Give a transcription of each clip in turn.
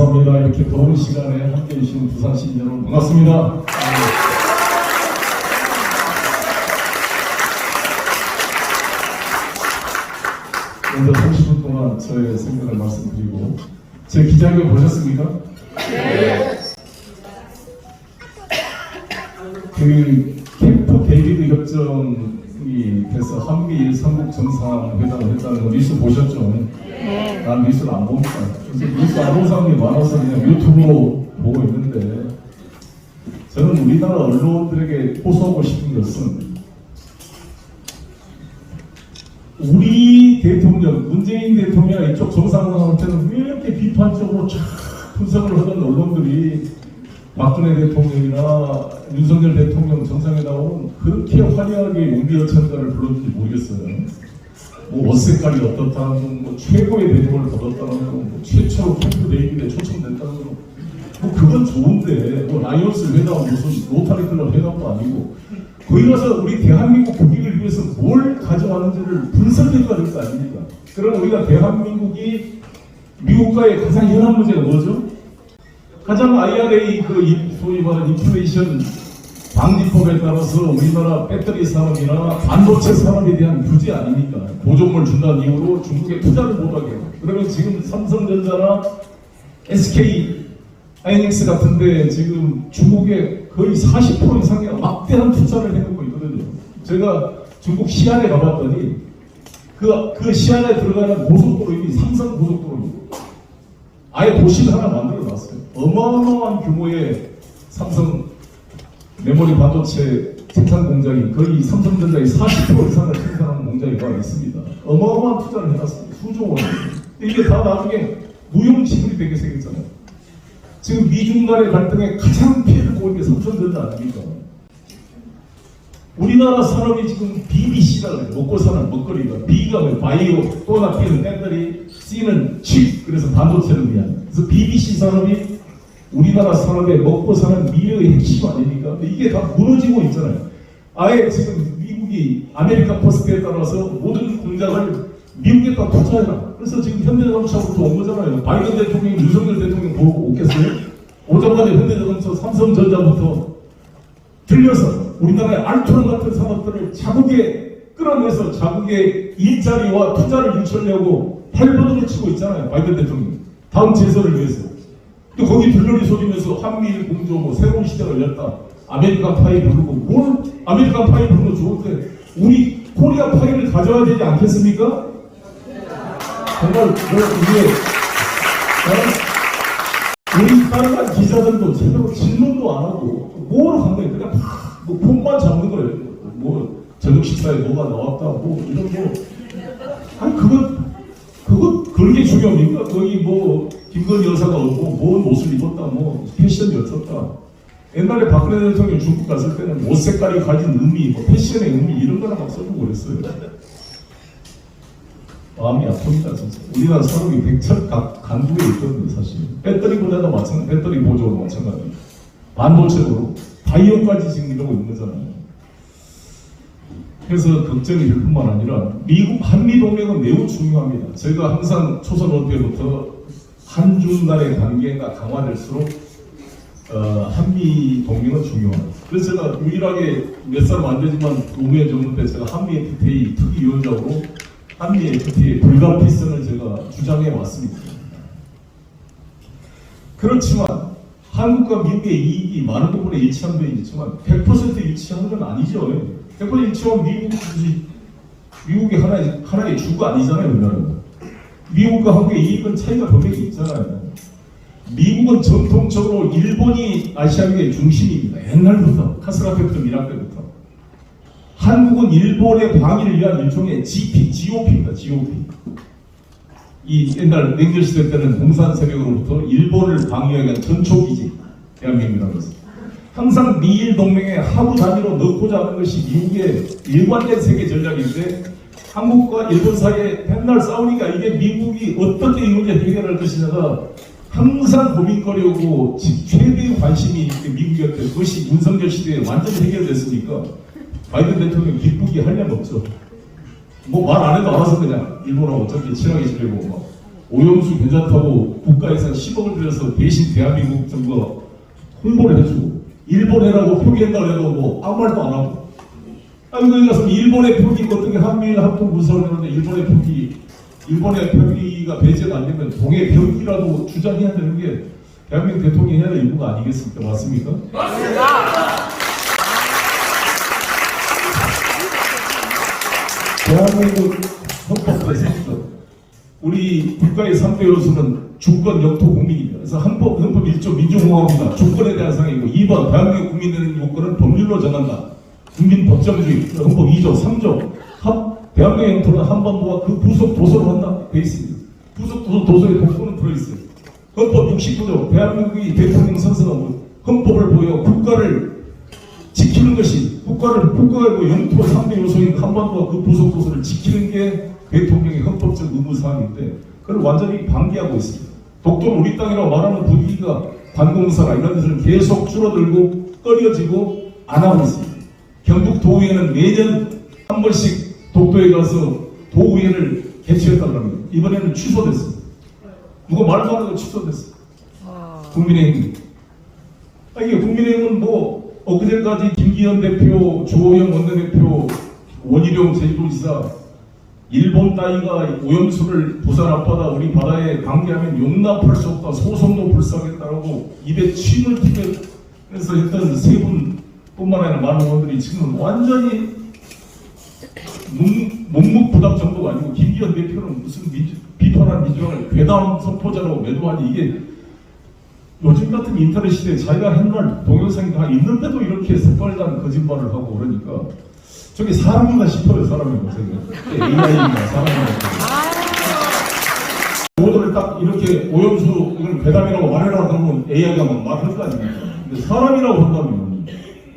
감사합니다. 이렇게 더운 시간에 함께 해주시는 부산시 여러분 반갑습니다. 먼저 30분 동안 저의 생각을 말씀드리고 제 기자회견 보셨습니까? 그 캠프 데이비드 협정이 돼서 한미일 삼국 정상회담을 했다는 거 뉴스 보셨죠? 난 뉴스를 안 봅니다. 그래서 뉴스 사람이 많아서 그냥 유튜브로 보고 있는데 저는 우리나라 언론들에게 호소하고 싶은 것은 우리 대통령, 문재인 대통령 이쪽 정상회담한테는 왜 이렇게 비판적으로 쫙 분석을 하던 언론들이 박근혜 대통령이나 윤석열 대통령 정상회담은 그렇게 화려하게 용비어천가를 불렀는지 모르겠어요. 뭐 옷색깔이 어떻다는 거, 뭐 최고의 대접을 받았다는 거, 뭐 최초로 캠프 데이비드에 초청됐다는 거, 뭐 그건 좋은데 뭐 라이언스 회담 무슨 로타리 클럽 회담도 아니고 거기 가서 우리 대한민국 국익을 위해서 뭘 가져가는지를 분석해 봐야 될 거 아닙니까? 그럼 우리가 대한민국이 미국과의 가장 현안 문제가 뭐죠? 가장 IRA 그 이- 소위 말하는 인플레이션 방지법에 따라서 우리나라 배터리 산업이나 반도체 산업에 대한 규제 아닙니까? 보조금을 준다는 이유로 중국에 투자를 못하게 해요. 그러면 지금 삼성전자나 SK 하이닉스 같은데 지금 중국에 거의 40% 이상의 막대한 투자를 해놓고 있거든요. 제가 중국 시안에 가봤더니 그, 그 시안에 들어가는 고속도로 이름이 삼성 고속도로입니다. 아예 도시를 하나 만들어 놨어요. 어마어마한 규모의 삼성 메모리 반도체 생산 공장이 거의 삼성전자의 40% 이상을 생산하는 공장이 와 있습니다. 어마어마한 투자를 해놨습니다. 수조 원. 이게 다 나중에 무용지물이 되게 생겼잖아요. 지금 미중 간의 갈등에 가장 피해를 보는 게 삼성전자 아닙니까? 우리나라 산업이 지금 BBC라 그래요. 먹고 사는 먹거리가. B가 뭐 바이오, 또 하나 B는 배터리, C는 칩, 그래서 반도체를 위한. 그래서 BBC 산업이 우리나라 산업의 먹고 사는 미래의 핵심 아닙니까? 이게 다 무너지고 있잖아요. 아예 지금 미국이 아메리카 퍼스트에 따라서 모든 공장을 미국에다 투자해라. 그래서 지금 현대자동차부터 온 거잖아요. 바이든 대통령이 윤석열 대통령 보고 오겠어요? 오자마자 현대자동차, 삼성전자부터 들려서 우리나라의 알토론 같은 산업들을 자국에 끌어내서 자국의 일자리와 투자를 유치하려고 팔버둥을 치고 있잖아요. 바이든 대통령. 다음 재선을 위해서. 또 거기 들러리 쏘지면서 한미일 공조 뭐 새로운 시대가 열렸다. 아메리칸 파이 부르고 뭘 아메리칸 파이 부르는 거 좋은데 우리 코리아 파이를 가져야 되지 않겠습니까? 정말 뭐 이게 어? 우리 다른 기자들도 제대로 질문도 안 하고 뭐로 간 거예요? 그냥 뭐 폰만 잡는 거예요. 뭐 저녁 식사에 뭐가 나왔다 뭐 이런 거 아니 그거 그거 그런 게 중요합니까? 거기 뭐 김건희 여사가 오고 뭔 옷을 입었다 뭐 패션이 어떻다. 옛날에 박근혜 대통령 중국 갔을 때는 옷 색깔이 가진 의미 뭐 패션의 의미 이런 거나 막 써주고 그랬어요. 마음이 아픕니다 진짜. 우리나라 산업이 백철 각 강국에 있거든요 사실. 배터리 보다도 마찬가지 배터리 보조도 마찬가지. 반도체도 바이오까지 지금 이러고 있는 거잖아요. 그래서 걱정이 될 뿐만 아니라 미국 한미 동맹은 매우 중요합니다. 저희가 항상 초선 올 때부터 한중 간의 관계가 강화될수록 어, 한미 동맹은 중요하다. 그래서 제가 유일하게 몇 사람 안 되지만 노무현 정부 때 제가 한미 FTA 특위위원장으로 한미 FTA 불가피성을 제가 주장해 왔습니다. 그렇지만 한국과 미국의 이익이 많은 부분에 일치한 면이 있지만 100% 일치하는 건 아니죠. 100% 일치하면 미국이 미국이 하나의 하나의 주가 아니잖아요, 우리나라는. 미국과 한국의 이익은 차이가 분명히 있잖아요. 미국은 전통적으로 일본이 아시아의 중심입니다. 옛날부터 카스라페부터 미락 때부터. 한국은 일본의 방위를 위한 일종의 GP, GOP입니다. GOP. 이 옛날 냉전 시대 때는 공산 세력으로부터 일본을 방위하기 위한 전초기지 대한민국이라는 것은 항상 미일 동맹의 하부 단위로 넣고자 하는 것이 미국의 일관된 세계 전략인데 한국과 일본 사이에 맨날 싸우니까 이게 미국이 어떻게 이 문제 해결할 것이냐가 항상 고민거리고 지- 최대의 관심이 미국이었대 그것이 윤석열 시대에 완전히 해결됐으니까 바이든 대통령 기쁘게 할일 없죠. 뭐 말 안 해도 알아서 그냥 일본하고 어차피 친하게 지내고 막 오염수 괜찮다고 국가에서 10억을 들여서 대신 대한민국 정부가 홍보를 해주고 일본 해라고 표기한다고 해도 뭐 아무 말도 안 하고 아니 거기 가서 일본의 표기 어떻게 한미일 합동 문서를 했는데 일본의 표기 일본의 표기가 배제가 안 되면 동해 표기라도 주장해야 되는 게 대한민국 대통령이 해야 될 임무가 아니겠습니까? 맞습니까? 대한민국 헌법에서 우리 국가의 3대 요소는 주권, 영토, 국민입니다. 그래서 헌법, 헌법 1조 민주공화국입니다. 주권에 대한 상이고 2번 대한민국 국민들의 요건은 법률로 정한다. 국민 법정주의, 헌법 2조, 3조 합, 대한민국 영토는 한반도와 그 부속 도서로 한다. 돼 있습니다. 부속 도서, 도서의 독도는 들어있어요. 헌법 69조 대한민국이 대통령 선서가 뭐 헌법을 보여 국가를 지키는 것이 국가를 국가의 그 영토 3대 요소인 한반도와 그 부속 도서를 지키는 게 대통령의 헌법적 의무 사항인데 그걸 완전히 방기하고 있습니다. 독도는 우리 땅이라고 말하는 분위기가 관공서나 이런 데서는 계속 줄어들고 꺼려지고 안 하고 있습니다. 경북 도의회는 매년 한 번씩 독도에 가서 도의회를 개최했다고 합니다. 이번에는 취소됐습니다. 누가 말도 안 하고 취소됐어요. 국민의힘. 아, 이게 국민의힘은 뭐 엊그제까지 김기현 대표, 주호영 원내대표, 원희룡 제주도지사 일본 따위가 오염수를 부산 앞바다 우리 바다에 방기하면 용납할 수 없다 소송도 불사하겠다라고 입에 침을 튀면서 했던 세 분 뿐만 아니라 많은 분들이 지금 완전히 묵- 묵묵부답 정도가 아니고 김기현 대표는 무슨 민주, 비판한 민주당을 괴담 선포자라고 매도하니 이게 요즘 같은 인터넷 시대에 자기가 한 말 동영상이 다 있는데도 이렇게 새빨간 거짓말을 하고 그러니까 저게 사람인가 싶어요 사람인가 저게 AI인가 사람인가 모두를 딱 이렇게 오염수 이걸 괴담이라고 말해라 그러면 AI가 막 말할 거 아닙니까? 근데 사람이라고 한다면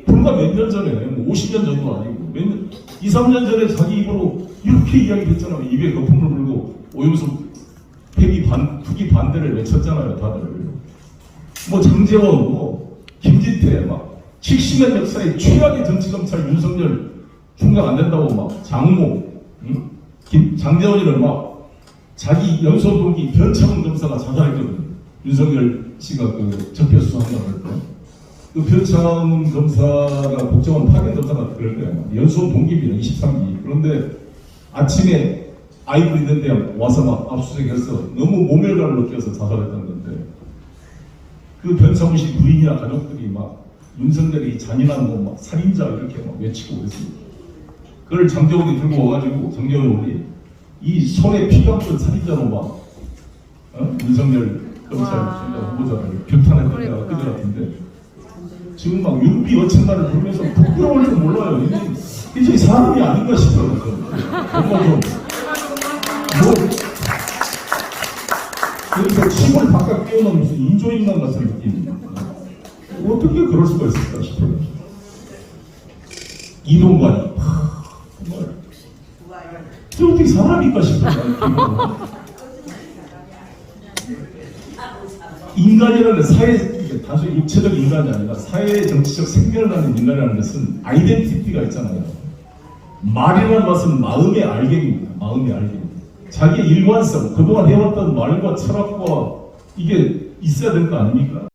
불과 몇 년 전에 뭐 50년 전도 아니고 몇 년, 2, 3년 전에 자기 입으로 이렇게 이야기 했잖아요 입에 거품을 불고 오염수 폐기 반, 투기 반대를 외쳤잖아요 다들 뭐 장재원, 뭐 김진태 막 70년 역사의 최악의 정치검찰 윤석열 총장 안 된다고 막 장모, 응? 김, 장재원이를 막 자기 연수원 동기 변창훈 검사가 자살했거든요. 윤석열 씨가 그 적폐 수사한다고 할 때. 그 변창훈 검사가 국정원 파견 검사가 그럴 거예요. 연수원 동기입니다. 23기. 그런데 아침에 아이들 있는데 와서 막 압수수색해서 너무 모멸감을 느껴서 자살했다는 건데 그 변상우 씨 부인이나 가족들이 막 윤석열이 잔인한 뭐막 살인자 이렇게 막 외치고 그랬습니다. 그걸 장재원이 들고 와가지고 장재원이 이 손에 피가 묻은 살인자로 막 어? 윤석열 검찰 와. 후보자를 규탄했던. 그들 같은데 지금 막 윤비 어천날을 부르면서 부끄러울지도 몰라요. 이게 이제 사람이 아닌가 싶어요. 뭔가 좀 뭐, 그래서 침을 바깥 끼워놓은 무슨 인조인간 같은 느낌. 어떻게 그럴 수가 있을까 싶어요. 이동관이. 저 어떻게 사람일까 싶어요. 인간이라는 사회, 이게 단순히 육체적 인간이 아니라 사회 정치적 생명을 갖는 인간이라는 것은 아이덴티티가 있잖아요. 말이라는 것은 마음의 알갱입니다. 마음의 알갱. 자기의 일관성, 그동안 해왔던 말과 철학과 이게 있어야 될 거 아닙니까?